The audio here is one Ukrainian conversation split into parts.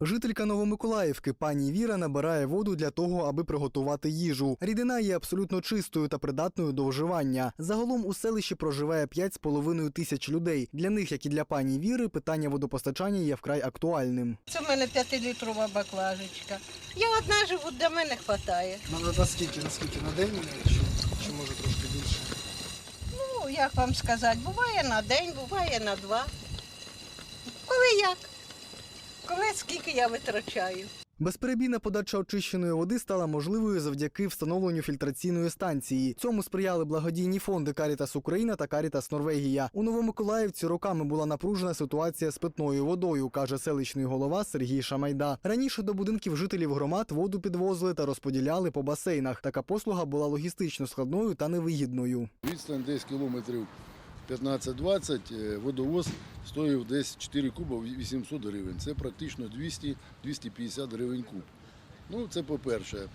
Жителька Новомиколаївки пані Віра набирає воду для того, аби приготувати їжу. Рідина є абсолютно чистою та придатною до вживання. Загалом у селищі проживає 5,5 тисяч людей. Для них, як і для пані Віри, питання водопостачання є вкрай актуальним. Це в мене п'ятилітрова баклажечка. Я одна живу, для мене вистачає. На, наскільки, наскільки на день чи, чи може трошки більше? Ну, як вам сказати, буває на день, буває на два. Коли як? Коли скільки я витрачаю. Безперебійна подача очищеної води стала можливою завдяки встановленню фільтраційної станції. Цьому сприяли благодійні фонди Карітас Україна та Карітас Норвегія. У Новомиколаївці роками була напружена ситуація з питною водою, каже селищний голова Сергій Шамайда. Раніше до будинків жителів громад воду підвозили та розподіляли по басейнах. Така послуга була логістично складною та невигідною. Відстань десь кілометрів 15-20, е, водовоз стоїв десь 4 куба 800 гривень. Це практично 200-250 гривень куб. Ну, це по-перше.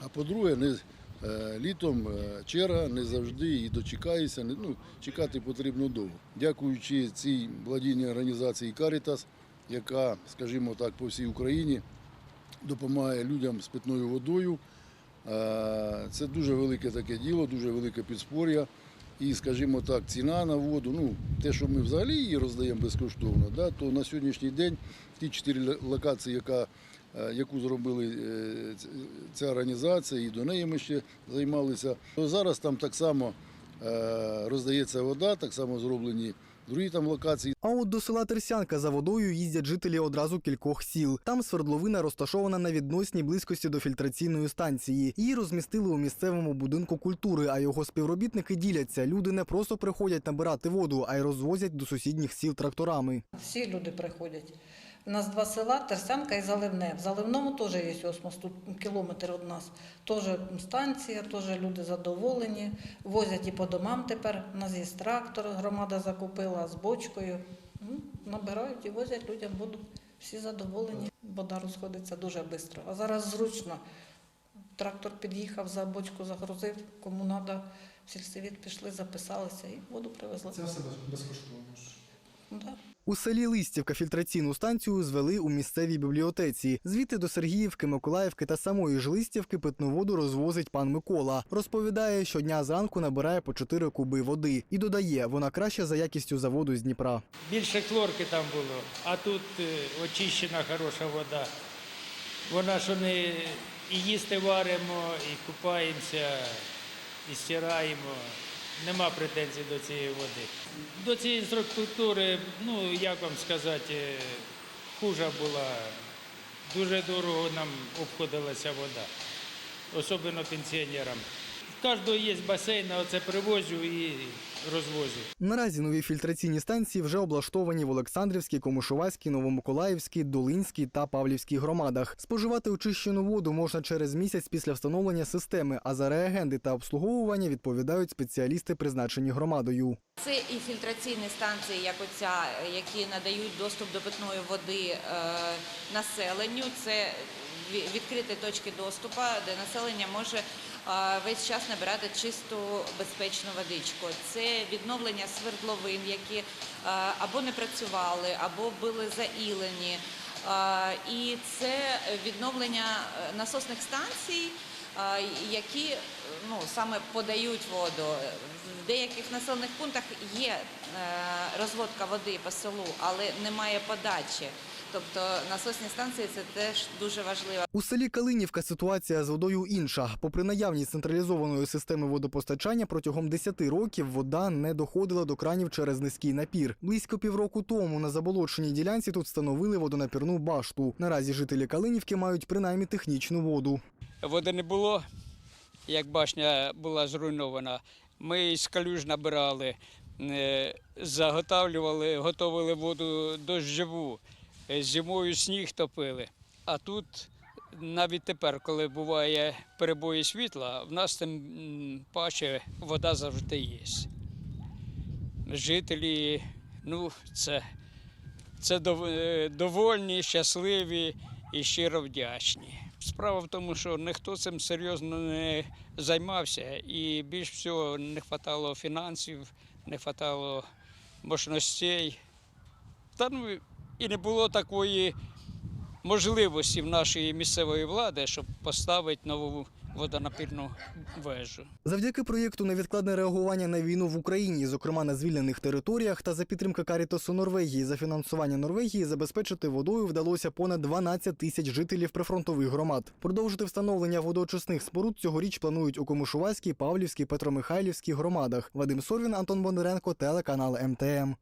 А по-друге, не, е, літом е, черга не завжди і дочекаєшся. не- Ну, чекати потрібно довго. Дякуючи цій благодійній організації Caritas, яка, скажімо так, по всій Україні допомагає людям з питною водою. Це дуже велике таке діло, дуже велике підспор'я. І, скажімо так, ціна на воду, ну, те, що ми взагалі її роздаємо безкоштовно, да, то на сьогоднішній день ті чотири локації, яка, е, яку зробили е, ця організація, і до неї ми ще займалися, то зараз там так само е, роздається вода, так само зроблені другі там локації. А от до села Терсянка за водою їздять жителі одразу кількох сіл. Там свердловина розташована на відносній близькості до фільтраційної станції. Її розмістили у місцевому будинку культури, а його співробітники діляться. Люди не просто приходять набирати воду, а й розвозять до сусідніх сіл тракторами. Всі люди приходять. У нас два села Терсянка і Заливне. В Заливному теж є осмос, тут кілометр від нас. Теж станція, теж люди задоволені. Возять і по домам тепер. У нас є трактор, громада закупила з бочкою. Набирають і возять людям воду. Всі задоволені. Вода розходиться дуже швидко. А зараз зручно. Трактор під'їхав, за бочку загрузив, кому треба, в сільсовіт пішли, записалися і воду привезли. Це все безкоштовно. да. У селі Листівка фільтраційну станцію звели у місцевій бібліотеці. Звідти до Сергіївки, Миколаївки та самої ж Листівки питну воду розвозить пан Микола. Розповідає, щодня зранку набирає по 4 куби води і додає, вона краща за якістю за воду з Дніпра. Більше хлорки там було, а тут е, очищена хороша вода. Вона що не і їсти варимо, і купаємося, і стираємо. Нема претензій до цієї води. До цієї інфраструктури, ну як вам сказати, хужа була. Дуже дорого нам обходилася вода, особливо пенсіонерам. Кожного є басейн, оце привозю і розвозю. Наразі нові фільтраційні станції вже облаштовані в Олександрівській, Комишувацькій, Новомиколаївській, Долинській та Павлівській громадах. Споживати очищену воду можна через місяць після встановлення системи, а за реагенти та обслуговування відповідають спеціалісти, призначені громадою. Це і фільтраційні станції, як оця, які надають доступ до питної води е, населенню. Це відкриті точки доступу, де населення може весь час набирати чисту безпечну водичку. Це відновлення свердловин, які або не працювали, або були заілені. Е, І це відновлення е, насосних станцій, які ну, саме подають воду. В деяких населених пунктах є е, розводка води по селу, але немає подачі. Тобто насосні станції це теж дуже важливо. У селі Калинівка ситуація з водою інша. Попри наявність централізованої системи водопостачання, протягом 10 років вода не доходила до кранів через низький напір. Близько півроку тому на заболоченій ділянці тут встановили водонапірну башту. Наразі жителі Калинівки мають принаймні технічну воду. води не було, як башня була зруйнована. Ми з калюж набирали, е, заготавлювали, готували воду дощову, зимою сніг топили. А тут навіть тепер, коли буває перебої світла, в нас тим паче вода завжди є. Жителі, ну, це, це е, довольні, щасливі і щиро вдячні. Справа в тому, що ніхто цим серйозно не займався, і більш всього не вистачало фінансів, не вистачало можливостей. Та ну і не було такої можливості в нашої місцевої влади, щоб поставити нову водонапірну вежу. Завдяки проєкту невідкладне реагування на війну в Україні, зокрема на звільнених територіях, та за підтримки Карітасу Норвегії за фінансування Норвегії забезпечити водою вдалося понад 12 тисяч жителів прифронтових громад. Продовжити встановлення водоочисних споруд цьогоріч планують у Комишувацькій, Павлівській, Петромихайлівській громадах. Вадим Сорвін, Антон Бондаренко, телеканал МТМ.